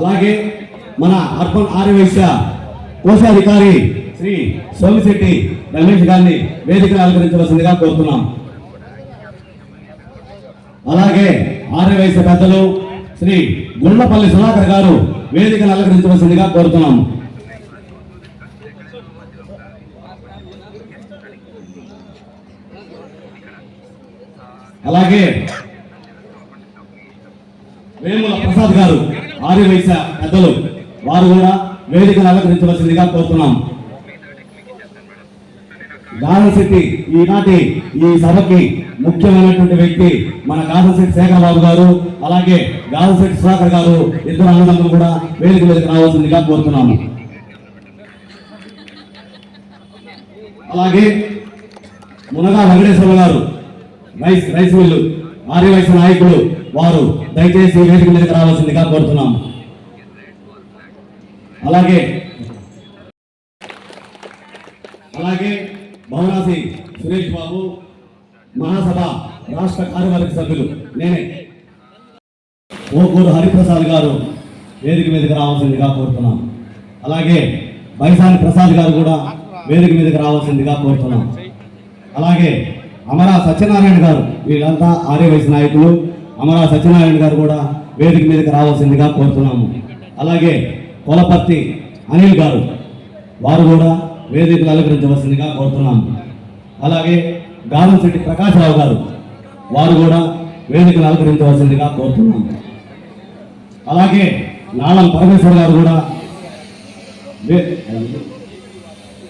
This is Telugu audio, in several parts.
అలాగే మన అర్బన్ ఆర్యవైశ్య కోశాధికారి శ్రీ సోమిశెట్టి రమేష్ గారిని వేదికను అలంకరించవలసిందిగా కోరుతున్నాం. అలాగే ఆర్యవైశ్య పెద్దలు శ్రీ గుండ్లపల్లి సుధాకర్ గారు వేదికను అలంకరించవలసిందిగా కోరుతున్నాం. అలాగే వేముల ప్రసాద్ గారు ఆర్యవైశ్య పెద్దలు వారు కూడా వేదికను అలంకరించవలసిందిగా కోరుతున్నాం. గాదశెట్టి ఈనాటి ఈ సభకి ముఖ్యమైనటువంటి వ్యక్తి మన గాదశెట్టి శేఖర్ బాబు గారు అలాగే గాదశెట్టి సుధాకర్ గారు ఇద్దరు అన్నదమ్ములు కూడా వేదిక మీదకి రావాల్సిందిగా కోరుతున్నాము అలాగే మునగా వెంకటేశ్వర గారు రైస్ రైస్ మిల్లు ఆర్యవైశ్య నాయకుడు వారు దయచేసి వేదిక మీదకి రావాల్సిందిగా కోరుతున్నాం. అలాగే అలాగే భవనాసి సురేష్ బాబు మహాసభ రాష్ట్ర కార్యవర్గ సభ్యులు నేనే. ఓకూరు హరిప్రసాద్ గారు వేదిక మీదకి రావాల్సిందిగా కోరుతున్నాం. అలాగే బైసాని ప్రసాద్ గారు కూడా వేదిక మీదకి రావాల్సిందిగా కోరుతున్నాం. అలాగే అమరా సత్యనారాయణ గారు వీళ్ళంతా ఆర్యవైశ్య నాయకులు. అమరా సత్యనారాయణ గారు కూడా వేదిక మీదకి రావాల్సిందిగా కోరుతున్నాము. అలాగే కొలపర్తి అనిల్ గారు వారు కూడా వేదికలు అలంకరించవలసిందిగా కోరుతున్నాము. అలాగే గాలంశెట్టి ప్రకాశ్రావు గారు వారు కూడా వేదికలు అలంకరించవలసిందిగా కోరుతున్నాము. అలాగే నాళం పరమేశ్వర్ గారు కూడా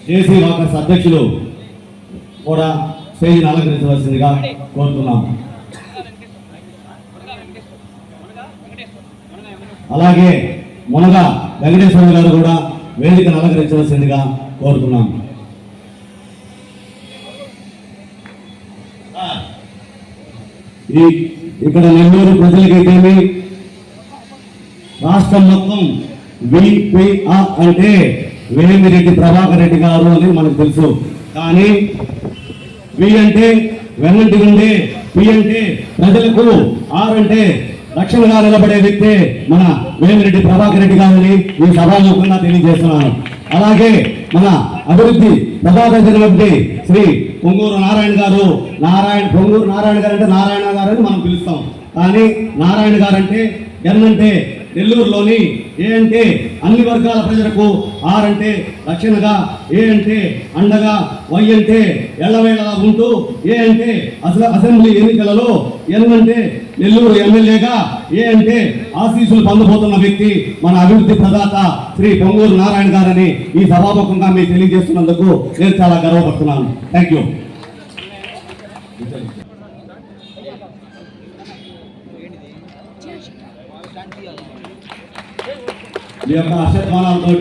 జేసీ వాకర్స్ అధ్యక్షులు కూడా స్టేజ్ని అలంకరించవలసిందిగా కోరుతున్నాము. అలాగే మునగ వెంకటేశ్వర గారు కూడా వేదికను అలంకరించవలసిందిగా కోరుతున్నాం. ఈ ఇక్కడ నెల్లూరు ప్రజలకైతేమి రాష్ట్రం మొత్తం విపిఆర్ అంటే వేమిరెడ్డి ప్రభాకర్ రెడ్డి గారు అని మనకు తెలుసు. కానీ వి అంటే వెన్నంటి ఉండే పి అంటే ప్రజలకు ఆర్ అంటే రక్షణగా నిలబడే వ్యక్తే మన వేమిరెడ్డి ప్రభాకర్ రెడ్డి గారిని ఈ సభాముఖంగా తెలియజేస్తున్నాను. అలాగే మన అభివృద్ధి ప్రజాదైనటువంటి శ్రీ పొంగూరు నారాయణ గారు నారాయణ పొంగూరు నారాయణ గారు అంటే నారాయణ గారు అని మనం పిలుస్తాం. కానీ నారాయణ గారు అంటే ఎన్నంటే నెల్లూరులోని ఏ అంటే అన్ని వర్గాల ప్రజలకు ఆర్ అంటే రక్షణగా ఏ అంటే అండగా వై అంటే ఎల్లవేళలా ఉంటూ ఏ అంటే అసలు అసెంబ్లీ ఎన్నికలలో ఎన్ అంటే నెల్లూరు ఎమ్మెల్యేగా ఏ అంటే ఆశీస్సులు పొందబోతున్న వ్యక్తి మన అభివృద్ధి ప్రదాత శ్రీ పొంగూరు నారాయణ గారని ఈ సభాముఖంగా మీకు తెలియజేస్తున్నందుకు నేను చాలా గర్వపడుతున్నాను. థ్యాంక్ యూ మీ యొక్క అసత్మానాలతో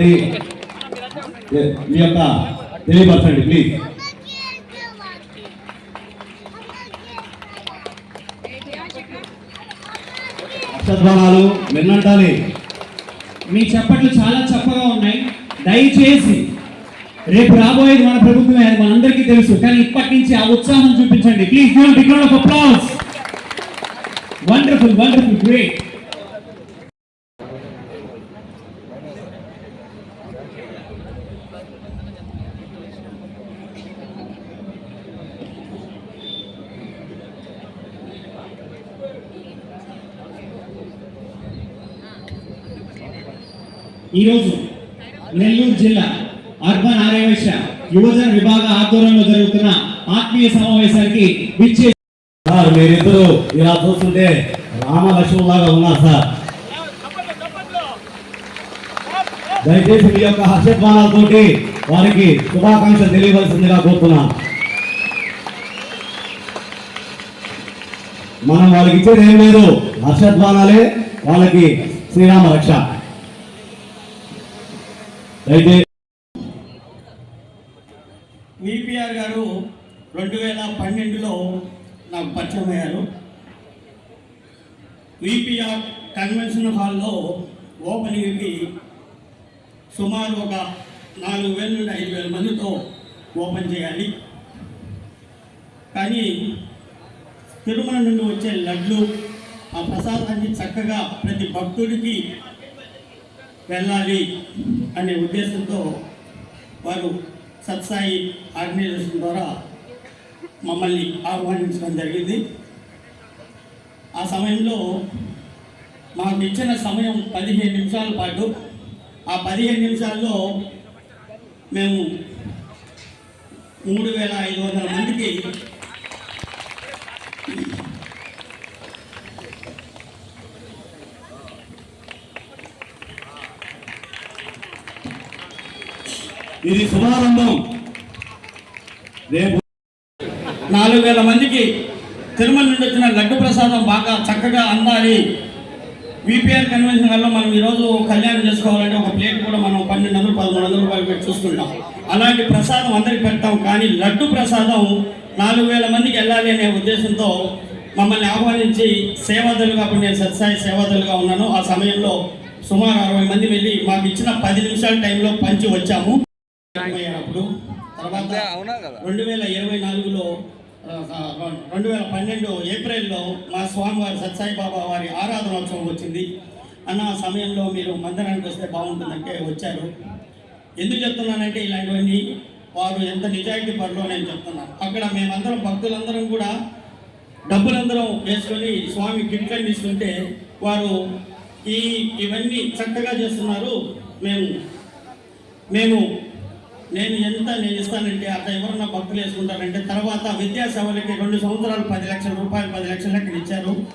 మీ యొక్క తెలియపరచండి ప్లీజ్ అసత్మానాలు విన్నంటాలి మీ చప్పట్లు చాలా చప్పగా ఉన్నాయి. దయచేసి రేపు రాబోయేది మన ప్రభుత్వమే అది మనందరికీ తెలుసు. కానీ ఇప్పటి నుంచి ఆ ఉత్సాహం చూపించండి. Please give big round of applause wonderful wonderful great ఈరోజు నెల్లూరు జిల్లా అర్బన్ ఆర్యవైశ్య యువజన విభాగ ఆధ్వర్యంలో జరుగుతున్న ఆత్మీయ సమావేశానికి విచ్చే సార్ మీరిద్దరు ఇలా చూస్తుంటే రామలక్ష్మణులాగా ఉన్నారు సార్. దయచేసి మీ యొక్క హర్షధ్వానాలతోటి వారికి శుభాకాంక్షలు తెలియవలసిందిగా కోరుతున్నాను. మనం వాళ్ళకి ఇచ్చేది ఏం లేదు. హర్షద్వానాలే వాళ్ళకి శ్రీరామ రక్ష. అయితే విపిఆర్ గారు రెండు వేల పన్నెండులో నాకు పరిచయం అయ్యారు. విపిఆర్ కన్వెన్షన్ హాల్లో ఓపెనింగ్కి సుమారు ఒక నాలుగు వేల నుండి ఐదు వేల మందితో ఓపెన్ చేయాలి. కానీ తిరుమల నుండి వచ్చే లడ్లు ఆ ప్రసాదాన్ని చక్కగా ప్రతి భక్తుడికి వెళ్ళాలి అనే ఉద్దేశంతో వారు సత్సాయి ఆర్గనైజేషన్ ద్వారా మమ్మల్ని ఆహ్వానించడం జరిగింది. ఆ సమయంలో మాకు ఇచ్చిన సమయం పదిహేను నిమిషాల పాటు. ఆ పదిహేను నిమిషాల్లో మేము మూడు వేల ఐదు వందల మందికి ఇది శుభారంభం. రేపు నాలుగు వేల మందికి తిరుమల నుండి వచ్చిన లడ్డు ప్రసాదం బాగా చక్కగా అందాలి. విపిఆర్ కన్వెన్షన్ వల్ల మనం ఈరోజు కళ్యాణం చేసుకోవాలంటే ఒక ప్లేట్ కూడా మనం పన్నెండు వందలు పదమూడు వందల రూపాయలు పెట్టి చూస్తుంటాం. అలాంటి ప్రసాదం అందరికి పెడతాం కానీ లడ్డు ప్రసాదం నాలుగు వేల మందికి వెళ్ళాలి అనే ఉద్దేశంతో మమ్మల్ని ఆహ్వానించి సేవాదలుగా అప్పుడు నేను సత్సాయి సేవాదలుగా ఉన్నాను. ఆ సమయంలో సుమారు అరవై మంది వెళ్ళి మాకు ఇచ్చిన పది నిమిషాల టైంలో పంచి వచ్చాము. తర్వాత రెండు వేల ఇరవై నాలుగులో రెండు వేల పన్నెండు ఏప్రిల్లో మా స్వామివారి సత్సాయి బాబా వారి ఆరాధనోత్సవం వచ్చింది. అన్న ఆ సమయంలో మీరు మందిరానికి వస్తే బాగుంటుందంటే వచ్చారు. ఎందుకు చెప్తున్నానంటే ఇలాంటివన్నీ వారు ఎంత నిజాయితీ పరులో నేను చెప్తున్నాను. అక్కడ మేమందరం భక్తులందరం కూడా డబ్బులందరం వేసుకొని స్వామి కిట్కని తీసుకుంటే వారు ఈ ఇవన్నీ చక్కగా చేస్తున్నారు. మేము మేము నేను ఎంత నేను ఇస్తానంటే అట్లా ఎవరన్నా భక్తులు వేసుకుంటారంటే తర్వాత విద్యాసేవలకి రెండు సంవత్సరాలు పది లక్షల రూపాయలు పది లక్షల లెక్కలు ఇచ్చారు.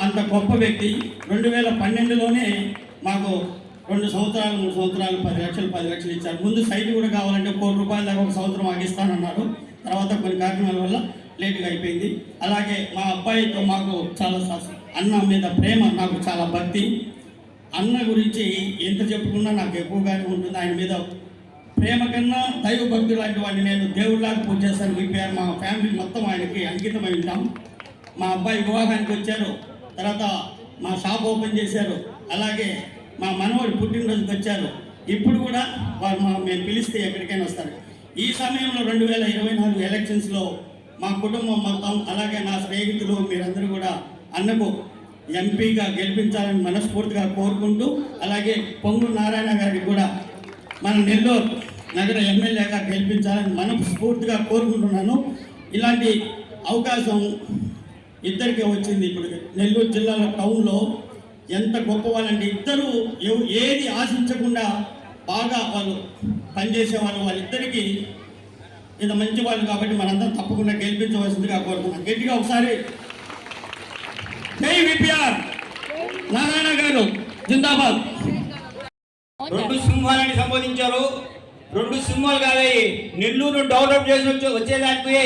అంత గొప్ప వ్యక్తి. రెండు వేల పన్నెండులోనే మాకు రెండు సంవత్సరాలు మూడు సంవత్సరాలు పది లక్షలు పది లక్షలు ఇచ్చారు. ముందు సైట్ కూడా కావాలంటే కోటి రూపాయల దాకా ఒక సంవత్సరం ఆగిస్తానన్నారు. తర్వాత కొన్ని కారణాల వల్ల లేటుగా అయిపోయింది. అలాగే మా అబ్బాయితో మాకు చాలా అన్న మీద ప్రేమ నాకు చాలా భక్తి. అన్న గురించి ఎంత చెప్పుకున్నా నాకు ఎక్కువగానే ఉంటుంది. ఆయన మీద ప్రేమ కన్నా దైవ భక్తి లాంటి వాడిని నేను దేవుళ్ళకి పూజ చేస్తాను. పేరు మా ఫ్యామిలీ మొత్తం ఆయనకి అంకితమై ఉంటాం. మా అబ్బాయి వివాహానికి వచ్చారు. తర్వాత మా షాప్ ఓపెన్ చేశారు. అలాగే మా మనవడు పుట్టినరోజుకి వచ్చారు. ఇప్పుడు కూడా వారు మా మేము పిలిస్తే ఎక్కడికైనా వస్తారు. ఈ సమయంలో రెండు వేల ఇరవై నాలుగు ఎలక్షన్స్లో మా కుటుంబం మొత్తం అలాగే నా స్నేహితులు మీరందరూ కూడా అన్నకు ఎంపీగా గెలిపించాలని మనస్ఫూర్తిగా కోరుకుంటూ అలాగే పొంగు నారాయణ గారికి కూడా మన నెల్లూరు నగర ఎమ్మెల్యేగా గెలిపించాలని మనస్ఫూర్తిగా కోరుకుంటున్నాను. ఇలాంటి అవకాశం ఇద్దరికే వచ్చింది ఇప్పుడు నెల్లూరు జిల్లాలో టౌన్లో ఎంత గొప్ప వాళ్ళంటే ఇద్దరు ఏది ఆశించకుండా బాగా వాళ్ళు పనిచేసే వాళ్ళు వాళ్ళిద్దరికీ ఇంత మంచి వాళ్ళు కాబట్టి మనందరం తప్పకుండా గెలిపించవలసిందిగా కోరుతున్నాం గట్టిగా ఒకసారి జై విపిఆర్! నారాయణ గారు జిందాబాద్. రెండు సింహాలని సంబోధించారు. రెండు సింహాలు కాదాయి నెల్లూరు డెవలప్ చేసి వచ్చి వచ్చేదానికి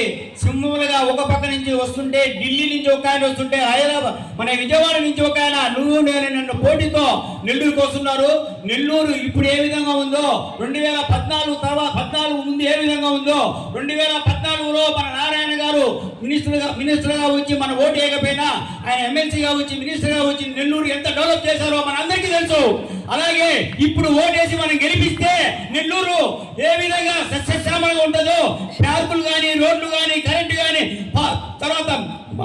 సింహములుగా ఒక పక్క నుంచి వస్తుంటే ఢిల్లీ నుంచి ఒక ఆయన వస్తుంటే హైదరాబాద్ మన విజయవాడ నుంచి ఒక ఆయన నువ్వు నేను నన్ను పోటీతో నెల్లూరుకి వస్తున్నారు. నెల్లూరు ఇప్పుడు ఏ విధంగా ఉందో రెండు వేల పద్నాలుగు తర్వాత పద్నాలుగు ముందు ఏ విధంగా ఉందో రెండు వేల పద్నాలుగులో మన నారాయణ గారు మినిస్టర్గా మినిస్టర్గా వచ్చి మన ఓటు వేయకపోయినా ఆయన ఎమ్మెల్సీగా వచ్చి మినిస్టర్గా వచ్చి నెల్లూరు ఎంత డెవలప్ చేశారో మన అందరికీ తెలుసు. అలాగే ఇప్పుడు ఓటేసి మనం గెలిపిస్తే నెల్లూరు ఏ విధంగా సస్యశ్యామలంగా ఉంటుందో పార్కులు కానీ రోడ్లు కానీ కరెంటు కానీ తర్వాత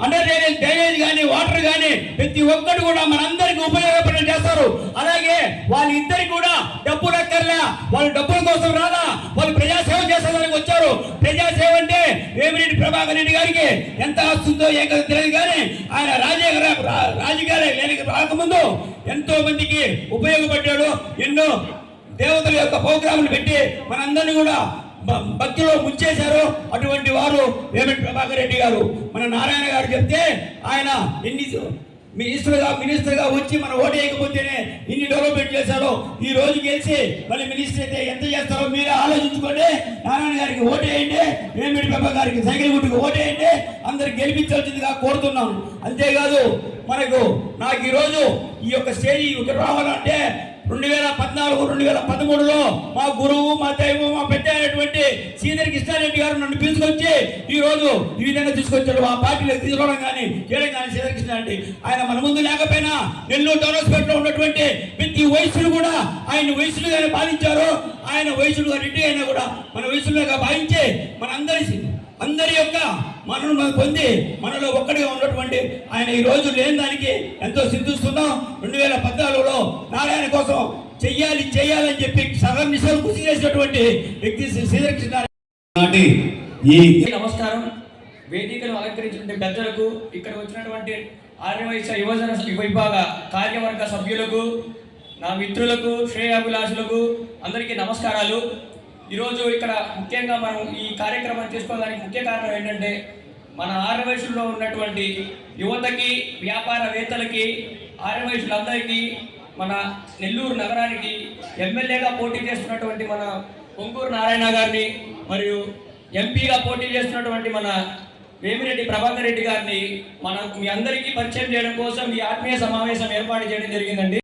అండర్ డ్రైనేజ్ డ్రైనేజ్ కానీ వాటర్ కానీ ప్రతి ఒక్కటి కూడా మనందరికీ ఉపయోగపడే చేస్తారు. అలాగే వాళ్ళిద్దరికి కూడా డబ్బులు అక్కర్లే వాళ్ళు డబ్బుల కోసం రాదా ప్రజాసేవలకు వచ్చారు. ప్రజాసేవ అంటే వేమిరెడ్డి ప్రభాకర్ రెడ్డి గారికి ఎంత వస్తుందో ఏం తెలియదు కానీ ఆయన రాజకీయ రాజకీయాలు రాకముందు ఎంతో మందికి ఉపయోగపడ్డాడు. ఎన్నో దేవతల యొక్క ప్రోగ్రాములు పెట్టి మనందరినీ కూడా భక్తిలో ముంచేశారు. అటువంటి వారు వేమిరెడ్డి ప్రభాకర్ రెడ్డి గారు. మన నారాయణ గారు చెప్తే ఆయన ఎన్ని మినిస్టర్గా మినిస్టర్గా వచ్చి మనం ఓటు వేయకపోతేనే ఇన్ని డెవలప్మెంట్ చేశారో ఈ రోజు గెలిచి మళ్ళీ మినిస్టర్ అయితే ఎంత చేస్తారో మీరే ఆలోచించుకోండి. నారాయణ గారికి ఓటేయండి వేమిడి పెప్ప గారికి సైకిల్ గుట్టుకు ఓటేయండి వేయండి. అందరికి గెలిపించాల్సిందిగా కోరుతున్నాను అంతేకాదు మనకు నాకు ఈరోజు ఈ యొక్క స్టేజీ ఇక్కడ రావాలంటే రెండు వేల పద్నాలుగు రెండు వేల పదమూడులో మా గురువు మా దైవం మా పెద్ద సీనియర్ కృష్ణారెడ్డి గారు నన్ను పిలుచుకొచ్చి ఈ రోజు ఈ విధంగా తీసుకొచ్చాడు. ఆ పార్టీలో తీసుకోవడం కానీ చేయడం కానీ సీనియర్ కృష్ణారెడ్డి. ఆయన మన ముందు లేకపోయినా నెల్లూరు డెవలప్మెంట్ ఉన్నటువంటి ప్రతి వయసులు కూడా ఆయన వయసులుగానే భావించారు ఆయన వయసులుగా రెడ్డి అయినా కూడా మన వయసులుగా భావించి మన అందరి అందరి యొక్క మనను పొంది మనలో ఒక్కడిగా ఉన్నటువంటి ఆయన ఈ రోజు లేని దానికి ఎంతో సిద్ధిస్తున్నాం రెండు వేల పద్నాలుగులో నారాయణ కోసం చెయ్యాలి చెయ్యాలని చెప్పి సగం నిశలు కృషి చేసినటువంటి వ్యక్తి శ్రీ శ్రీధర్ కృష్ణ నాటి ఈ నమస్కారం. వేదికను అలంకరించినటువంటి పెద్దలకు ఇక్కడ వచ్చినటువంటి ఆర్యవైశ్య యువజన విభాగ కార్యవర్గ సభ్యులకు నా మిత్రులకు శ్రేయాభిలాషులకు అందరికీ నమస్కారాలు. ఈరోజు ఇక్కడ ముఖ్యంగా మనం ఈ కార్యక్రమం చేసుకోవడానికి ముఖ్య కారణం ఏంటంటే మన ఆర్యవయసుల్లో ఉన్నటువంటి యువతకి వ్యాపారవేత్తలకి ఆర్యవయసులందరికీ మన నెల్లూరు నగరానికి ఎమ్మెల్యేగా పోటీ చేస్తున్నటువంటి మన పొంగూరు నారాయణ గారిని మరియు ఎంపీగా పోటీ చేస్తున్నటువంటి మన వేమిరెడ్డి ప్రభాకర్ రెడ్డి గారిని మనం మీ అందరికీ పరిచయం చేయడం కోసం ఈ ఆత్మీయ సమావేశం ఏర్పాటు చేయడం జరిగిందండి.